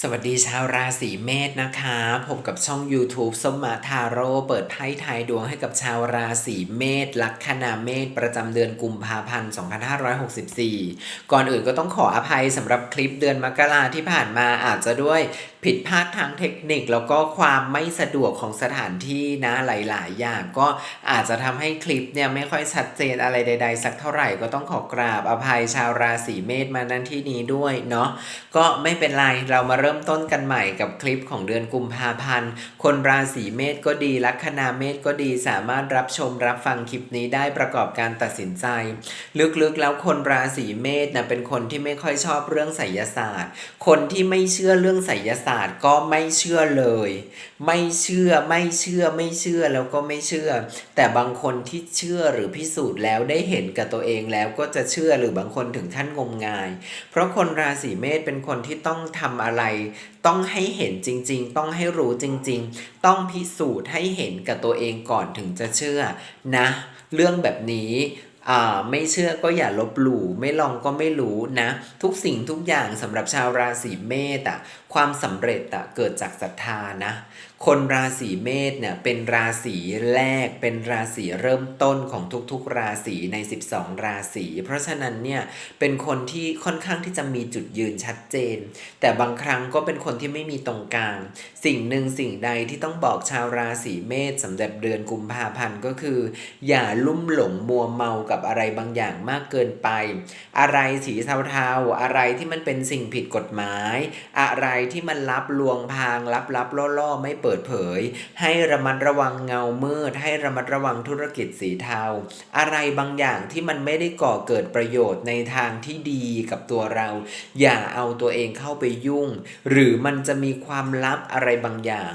สวัสดีชาวราศีเมษนะคะ ผมกับช่อง YouTube ส้มมาทาโร่เปิดไพ่ทายดวงให้กับชาวราศีเมษลัคนาเมษประจำเดือนกุมภาพันธ์ 2564 ก่อนอื่นก็ต้องขออภัยสำหรับคลิปเดือนมกราที่ผ่านมาอาจจะด้วยผิดพลาดทางเทคนิคแล้วก็ความไม่สะดวกของสถานที่นะหลาย ๆ อย่างก็อาจจะทำให้คลิปเนี่ยไม่ค่อยชัดเจนอะไรใด ๆ สักเท่าไหร่ก็ต้องขอกราบอภัยชาวราศีเมษมาณที่นี้ด้วยเนาะก็ไม่เป็นไรเรามาเริ่มต้นกันใหม่กับคลิปของเดือนกุมภาพันธ์ คนราศีเมษก็ดีลัคนาเมษก็ดีสามารถรับชมรับฟังคลิปนี้ได้ประกอบการตัดสินใจ ลึกๆแล้วคนราศีเมษนะเป็นคนที่ไม่ค่อยชอบเรื่องไสยศาสตร์ คนที่ไม่เชื่อเรื่องไสยศาสตร์ก็ไม่เชื่อเลย ไม่เชื่อไม่เชื่อไม่เชื่อแล้วก็ไม่เชื่อ แต่บางคนที่เชื่อหรือพิสูจน์แล้วได้เห็นกับตัวเองแล้วก็จะเชื่อหรือบางคนถึงขั้นงมงาย เพราะคนราศีเมษเป็นคนที่ต้องทำอะไรต้องให้เห็นจริง ๆ ต้องให้รู้จริง ๆ ต้องพิสูจน์ให้เห็นกับตัวเองก่อนถึงจะเชื่อนะ เรื่องแบบนี้ไม่เชื่อก็อย่าลบหลู่ไม่ลองก็ไม่รู้นะ ทุกสิ่งทุกอย่างสำหรับชาวราศีเมษอะความสำเร็จอะเกิดจากศรัทธานะ คนราศีเมษเนี่ยเป็นราศีแรกเป็นราศีเริ่มต้นของทุกๆ ราศีใน 12 ราศี เพราะฉะนั้นเนี่ยเป็นคนที่ค่อนข้างที่จะมีจุดยืนชัดเจน แต่บางครั้งก็เป็นคนที่ไม่มีตรงกลาง สิ่งหนึ่งสิ่งใดที่ต้องบอกชาวราศีเมษสำหรับเดือนกุมภาพันธ์ก็คือ อย่าลุ่มหลงมัวเมากับอะไรบางอย่างมากเกินไป อะไรสีเทาๆอะไรที่มันเป็นสิ่งผิดกฎหมาย อะไรที่มันลับลวงพางลับลับๆล่อๆไม่เปิดเผย ให้ระมัดระวังเงามืด ให้ระมัดระวังธุรกิจสีเทา อะไรบางอย่างที่มันไม่ได้ก่อเกิดประโยชน์ในทางที่ดีกับตัวเรา อย่าเอาตัวเองเข้าไปยุ่ง หรือมันจะมีความลับอะไรบางอย่าง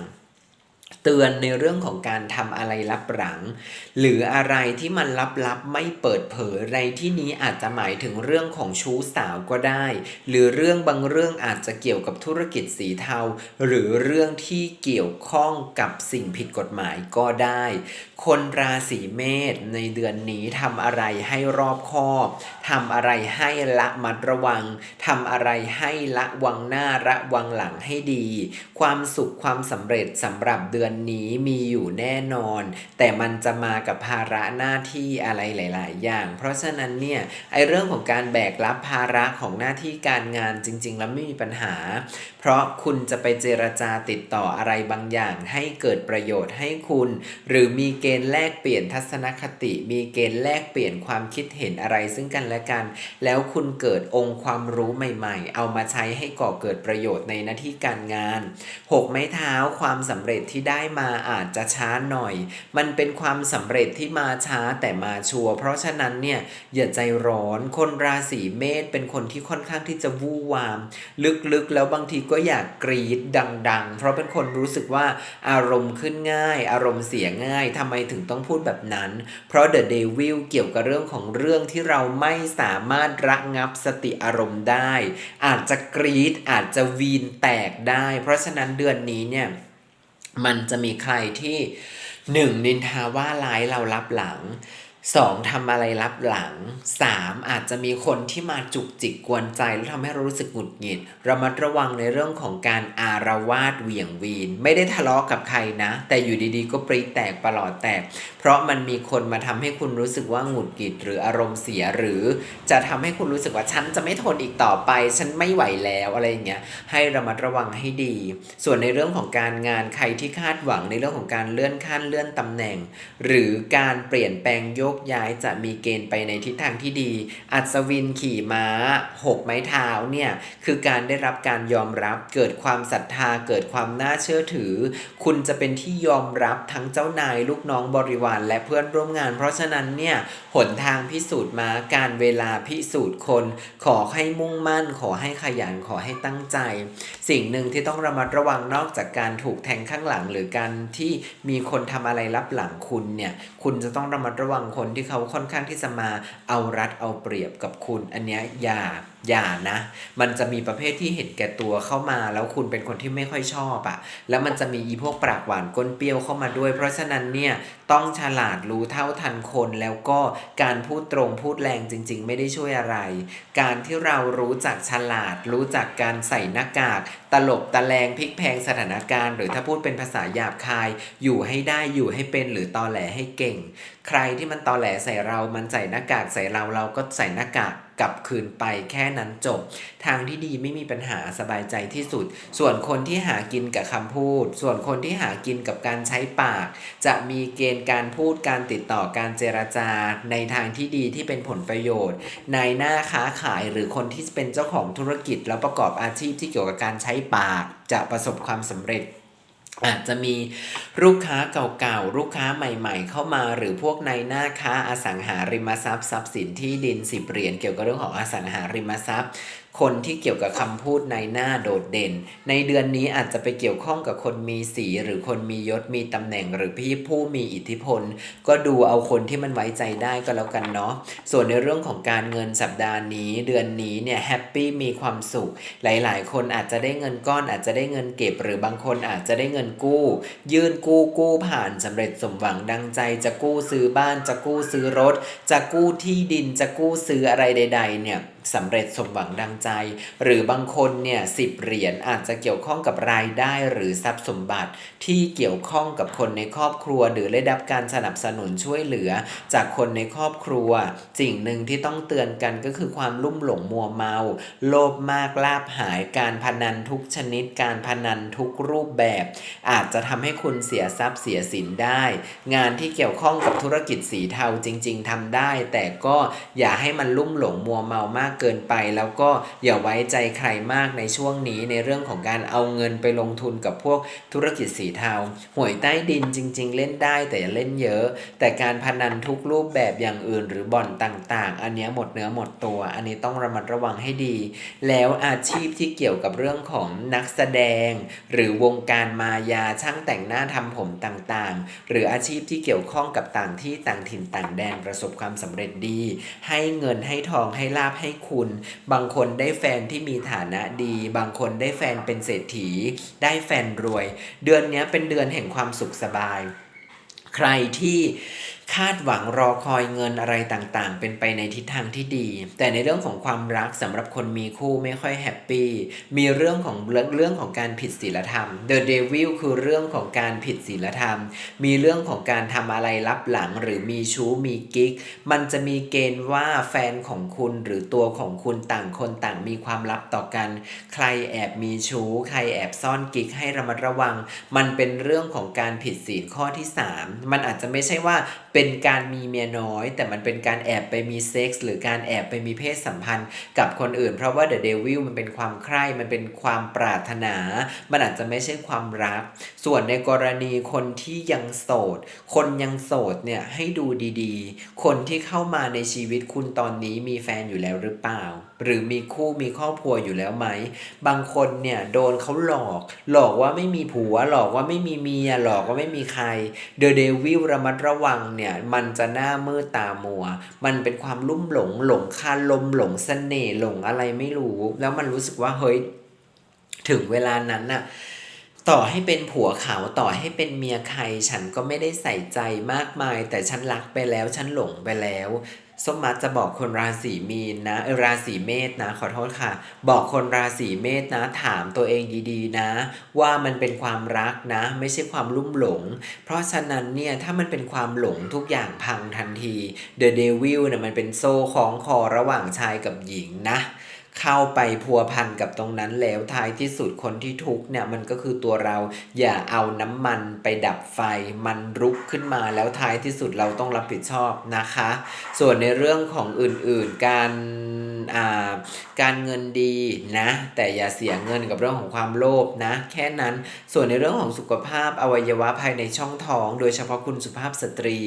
เตือนในเรื่องของการทำอะไรลับหลัง หรืออะไรที่มันลับๆไม่เปิดเผยในที่นี้อาจจะหมายถึงเรื่องของชู้สาวก็ได้ หรือเรื่องบางเรื่องอาจจะเกี่ยวกับธุรกิจสีเทา หรือเรื่องที่เกี่ยวข้องกับสิ่งผิดกฎหมายก็ได้ คนราศีเมษในเดือนนี้ทำอะไรให้รอบคอบทำอะไรให้ละมัดระวังทำอะไรให้ละวังหน้าระวังหลังให้ดี ความสุขความสำเร็จสำหรับเดือนือนนี้มีอยู่แน่นอน แต่มันจะมากับภาระหน้าที่อะไรหลาย ๆ อย่าง เพราะฉะนั้นเนี่ยไอเรื่องของการแบกรับภาระของหน้าที่การงานจริง ๆ แล้วไม่มีปัญหา เพราะคุณจะไปเจรจาติดต่ออะไรบางอย่าง ให้เกิดประโยชน์ให้คุณ หรือมีเกณฑ์แลกเปลี่ยนทัศนคติ มีเกณฑ์แลกเปลี่ยนความคิดเห็นอะไรซึ่งกันและกัน แล้วคุณเกิดองค์ความรู้ใหม่ ๆ เอามาใช้ให้ก่อเกิดประโยชน์ในหน้าที่การงานหกไม้เท้าความสำเร็จที่ได้มาอาจจะช้าหน่อย มันเป็นความสำเร็จที่มาช้าแต่มาชัวร์เพราะฉะนั้นเนี่ยอย่าใจร้อนคนราศีเมษเป็นคนที่ค่อนข้างที่จะวู่วาม ลึกๆ แล้วบางทีก็อยากกรีดดัง ๆ เพราะเป็นคนรู้สึกว่าอารมณ์ขึ้นง่าย อารมณ์เสียง่ายทำไมถึงต้องพูดแบบนั้น เพราะ The Devil เกี่ยวกับเรื่องของเรื่องที่เราไม่สามารถระงับสติอารมณ์ได้ อาจจะกรีดอาจจะวีนแตกได้ เพราะฉะนั้นเดือนนี้เนี่ย มันจะมีใครที่หนึ่งนินทาว่าร้ายเรารับหลัง สองทำอะไรรับหลังสามอาจจะมีคนที่มาจุกจิกกวนใจแล้วทำให้เรารู้สึกหงุดหงิดระมัดระวังในเรื่องของการอารวาสเหวี่ยงวีน ไม่ได้ทะเลาะกับใครนะ แต่อยู่ดีๆ ก็ปรีแตกประหลอดแตก เพราะมันมีคนมาทำให้คุณรู้สึกว่าหงุดหงิดหรืออารมณ์เสียหรือ จะทำให้คุณรู้สึกว่าฉันจะไม่ทนอีกต่อไป ฉันไม่ไหวแล้วอะไรอย่างเงี้ยให้ระมัดระวังให้ดี ส่วนในเรื่องของการงานใครที่คาดหวังในเรื่องของการเลื่อนขั้นเลื่อนตำแหน่ง หรือการเปลี่ยนแปลงโยกย้ายจะมีเกณฑ์ไปในทิศทางที่ดี อัศวินขี่ม้าหกไม้เท้าเนี่ยคือการได้รับการยอมรับ เกิดความศรัทธาเกิดความน่าเชื่อถือ คุณจะเป็นที่ยอมรับทั้งเจ้านายลูกน้องบริวารและเพื่อนร่วมงาน เพราะฉะนั้นเนี่ยหนทางพิสูจน์มาการเวลาพิสูจน์คน ขอให้มุ่งมั่น ขอให้ขยันขอให้ตั้งใจ สิ่งหนึ่งที่ต้องระมัดระวังนอกจากการถูกแทงข้างหลัง หรือการที่มีคนทำอะไรรับหลังคุณเนี่ยคุณจะต้องระมัดระวังคนที่เขาค่อนข้างที่จะมาเอารัดเอาเปรียบกับคุณ อันเนี้ยอย่าอย่านะ มันจะมีประเภทที่เห็นแก่ตัวเข้ามา แล้วคุณเป็นคนที่ไม่ค่อยชอบอะ่ะ แล้วมันจะมีอีพวกปากหวานก้นเปรี้ยวเข้ามาด้วย เพราะฉะนั้นเนี่ยต้องฉลาดรู้เท่าทันคนแล้วก็การพูดตรงพูดแรงจริง ๆ ไม่ได้ช่วยอะไร การที่เรารู้จักฉลาด รู้จักการใส่หน้ากาก ตลบตะแลงพลิกแพงสถานการณ์ หรือถ้าพูดเป็นภาษาหยาบคาย อยู่ให้ได้อยู่ให้เป็นหรือตอแหลให้เก่ง ใครที่มันตอแหลใส่เรา มันใส่หน้ากากใส่เราเราก็ใส่หน้ากาก กลับคืนไปแค่นั้นจบ ทางที่ดีไม่มีปัญหาสบายใจที่สุด ส่วนคนที่หากินกับคำพูด ส่วนคนที่หากินกับการใช้ปาก จะมีเกณฑ์การพูดการติดต่อการเจรจา ในทางที่ดีที่เป็นผลประโยชน์ ในหน้าค้าขายหรือคนที่เป็นเจ้าของธุรกิจแล้วประกอบอาชีพที่เกี่ยวกับการใช้ปาก จะประสบความสำเร็จ อาจจะมีลูกค้าเก่าๆ ลูกค้าใหม่ๆ เข้ามาหรือพวกในหน้าค้าอสังหาริมทรัพย์ทรัพย์สินที่ดินสิบเหรียญเกี่ยวกับเรื่องของอสังหาริมทรัพย์ คนที่เกี่ยวกับคำพูดในหน้าโดดเด่น ในเดือนนี้อาจจะไปเกี่ยวข้องกับคนมีสี หรือคนมียศมีตำแหน่ง หรือพี่ผู้มีอิทธิพล ก็ดูเอาคนที่มันไว้ใจได้ก็แล้วกันเนาะส่วนในเรื่องของการเงินสัปดาห์นี้ เดือนนี้เนี่ยแฮปปี้มีความสุข หลายๆ คนอาจจะได้เงินก้อนอาจจะได้เงินเก็บ หรือบางคนอาจจะได้เงินกู้ ยื่นกู้กู้ผ่านสำเร็จสมหวังดังใจ จะกู้ซื้อบ้าน จะกู้ซื้อรถ จะกู้ที่ดินจะกู้ซื้ออะไรใด ๆ เนี่ย สำเร็จสมหวังดังใจ หรือบางคนเนี่ยสิบเหรียญอาจจะเกี่ยวข้องกับรายได้หรือทรัพย์สมบัติ ที่เกี่ยวข้องกับคนในครอบครัว หรือได้รับการสนับสนุนช่วยเหลือ จากคนในครอบครัว สิ่งหนึ่งที่ต้องเตือนกันก็คือความลุ่มหลงมัวเมา โลภมากลาบหายการพนันทุกชนิด การพนันทุกรูปแบบ อาจจะทำให้คุณเสียทรัพย์เสียสินได้ งานที่เกี่ยวข้องกับธุรกิจสีเทาจริง ๆทำได้ แต่ก็อย่าให้มันลุ่มหลงมัวเมามากเกินไป แล้วก็อย่าไว้ใจใครมากในช่วงนี้ในเรื่องของการเอาเงินไปลงทุนกับพวกธุรกิจสีเทาหวยใต้ดินจริง ๆ เล่นได้แต่อย่าเล่นเยอะ แต่การพนันทุกรูปแบบอย่างอื่น หรือบ่อนต่างๆ อันนี้หมดเนื้อหมดตัว อันนี้ต้องระมัดระวังให้ดี แล้วอาชีพที่เกี่ยวกับเรื่องของนักแสดง หรือวงการมายาช่างแต่งหน้าทำผมต่างๆ หรืออาชีพที่เกี่ยวข้องกับต่างที่ต่างถิ่นต่างแดนประสบความสำเร็จดี ให้เงินให้ทองให้ลาบให้คุณ บางคนได้แฟนที่มีฐานะดี บางคนได้แฟนเป็นเศรษฐี ได้แฟนรวย เดือนนี้เป็นเดือนแห่งความสุขสบาย ใครที่ คาดหวังรอคอยเงินอะไรต่างๆ เป็นไปในทิศทางที่ดี แต่ในเรื่องของความรักสำหรับคนมีคู่ไม่ค่อยแฮปปี้มีเรื่องของเรื่องเรื่องของการผิดศีลธรรม The Devil คือเรื่องของการผิดศีลธรรม มีเรื่องของการทำอะไรลับหลังหรือมีชู้มีกิ๊ก มันจะมีเกณฑ์ว่าแฟนของคุณหรือตัวของคุณต่างคนต่างมีความลับต่อกัน ใครแอบมีชู้ ใครแอบซ่อนกิ๊กให้ระมัดระวัง มันเป็นเรื่องของการผิดศีลข้อที่ 3 มันอาจจะไม่ใช่ว่าเป็นการมีเมียน้อย แต่มันเป็นการแอบไปมีเซ็กส์หรือการแอบไปมีเพศสัมพันธ์กับคนอื่น เพราะว่า The Devil มันเป็นความใคร่มันเป็นความปรารถนา มันอาจจะไม่ใช่ความรัก ส่วนในกรณีคนที่ยังโสด คนยังโสดเนี่ยให้ดูดีๆ คนที่เข้ามาในชีวิตคุณตอนนี้มีแฟนอยู่แล้วหรือเปล่า หรือมีคู่มีครอบครัวอยู่แล้วไหม บางคนเนี่ยโดนเขาหลอก หลอกว่าไม่มีผัว หลอกว่าไม่มีเมีย หลอกว่าไม่มีใคร The Devil ระมัดระวังเนี่ยมันจะหน้ามืดตามัว มันเป็นความลุ่มหลงหลงคาลมหลงเสน่ห์หลงอะไรไม่รู้ แล้วมันรู้สึกว่าเฮ้ยถึงเวลานั้นน่ะ ต่อให้เป็นผัวเขาต่อให้เป็นเมียใคร ฉันก็ไม่ได้ใส่ใจมากมาย แต่ฉันรักไปแล้ว ฉันหลงไปแล้วส้มมัดจะบอกคนราศีมีนนะเออราศีเมษนะ ขอโทษค่ะ บอกคนราศีเมษนะ ถามตัวเองดีๆนะ ว่ามันเป็นความรักนะ ไม่ใช่ความลุ่มหลง เพราะฉะนั้นเนี่ยถ้ามันเป็นความหลงทุกอย่างพังทันที The Devil เนี่ยมันเป็นโซ่คล้องคอระหว่างชายกับหญิงนะ เข้าไปพัวพันกับตรงนั้นแล้วท้ายที่สุดคนที่ทุกเนี่ยมันก็คือตัวเราอย่าเอาน้ำมันไปดับไฟมันรุกขึ้นมาแล้วท้ายที่สุดเราต้องรับผิดชอบนะคะ ส่วนในเรื่องของอื่นๆการ การเงินดีนะ แต่อย่าเสียเงินกับเรื่องของความโลภนะ แค่นั้นส่วนในเรื่องของสุขภาพอวัยวะภายในช่องท้อง โดยเฉพาะคุณสุภาพสตรี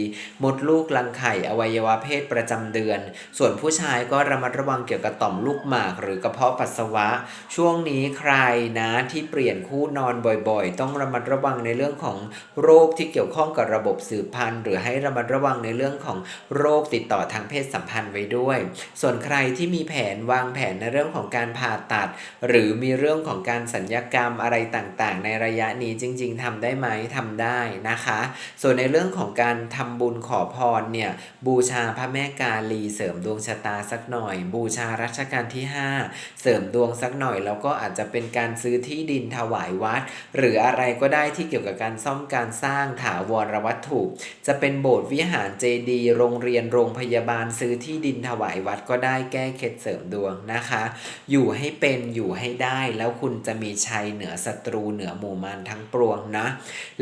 มดลูกรังไข่อวัยวะเพศประจำเดือน ส่วนผู้ชายก็ระมัดระวังเกี่ยวกับต่อมลูกหมาก หรือกระเพาะปัสสาวะ ช่วงนี้ใครนะที่เปลี่ยนคู่นอนบ่อยๆ ต้องระมัดระวังในเรื่องของโรคที่เกี่ยวข้องกับระบบสืบพันธุ์ หรือให้ระมัดระวังในเรื่องของโรคติดต่อทางเพศสัมพันธ์ไว้ด้วย ส่วนใครที่มีแผนวางแผนในเรื่องของการผ่าตัด หรือมีเรื่องของการสัญญกรรมอะไรต่างๆ ในระยะนี้จริง ๆทำได้ไหมทำได้นะคะ ส่วนในเรื่องของการทำบุญขอพรเนี่ยบูชาพระแม่กาลีเสริมดวงชะตาสักหน่อย บูชารัชกาลที่ 5 เสริมดวงสักหน่อย แล้วก็อาจจะเป็นการซื้อที่ดินถวายวัด หรืออะไรก็ได้ที่เกี่ยวกับการซ่อมการสร้างถาวรวัตถุจะเป็นโบสถ์วิหารเจดีย์โรงเรียนโรงพยาบาลซื้อที่ดินถวายวัดก็ได้แก้เคล็ดเสริมดวงนะคะ อยู่ให้เป็นอยู่ให้ได้แล้วคุณจะมีชัยเหนือศัตรูเหนือหมู่มารทั้งปวงนะ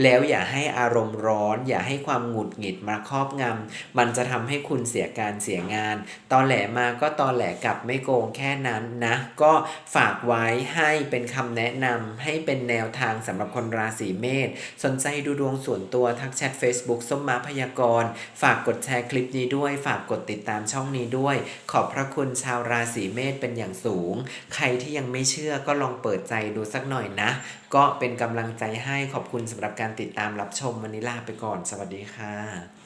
แล้วอย่าให้อารมณ์ร้อน อย่าให้ความหงุดหงิดมาครอบงำมันจะทำให้คุณเสียการเสียงาน ตอนแหลมาก็ตอนแหลกลับไม่โกงแค่นั้นนะ ก็ฝากไว้ให้เป็นคำแนะนำให้เป็นแนวทางสำหรับคนราศีเมษสนใจดูดวงส่วนตัวทักแชท Facebook ส้มมาพยากรณ์ฝากกดแชร์คลิปนี้ด้วย ฝากกดติดตามช่องนี้ด้วย ขอบพระคุณชาวราศีเมษเป็นอย่างสูง ใครที่ยังไม่เชื่อก็ลองเปิดใจดูสักหน่อยนะ ก็เป็นกำลังใจให้ขอบคุณสำหรับการติดตามรับชมวันนี้ลาไปก่อน สวัสดีค่ะ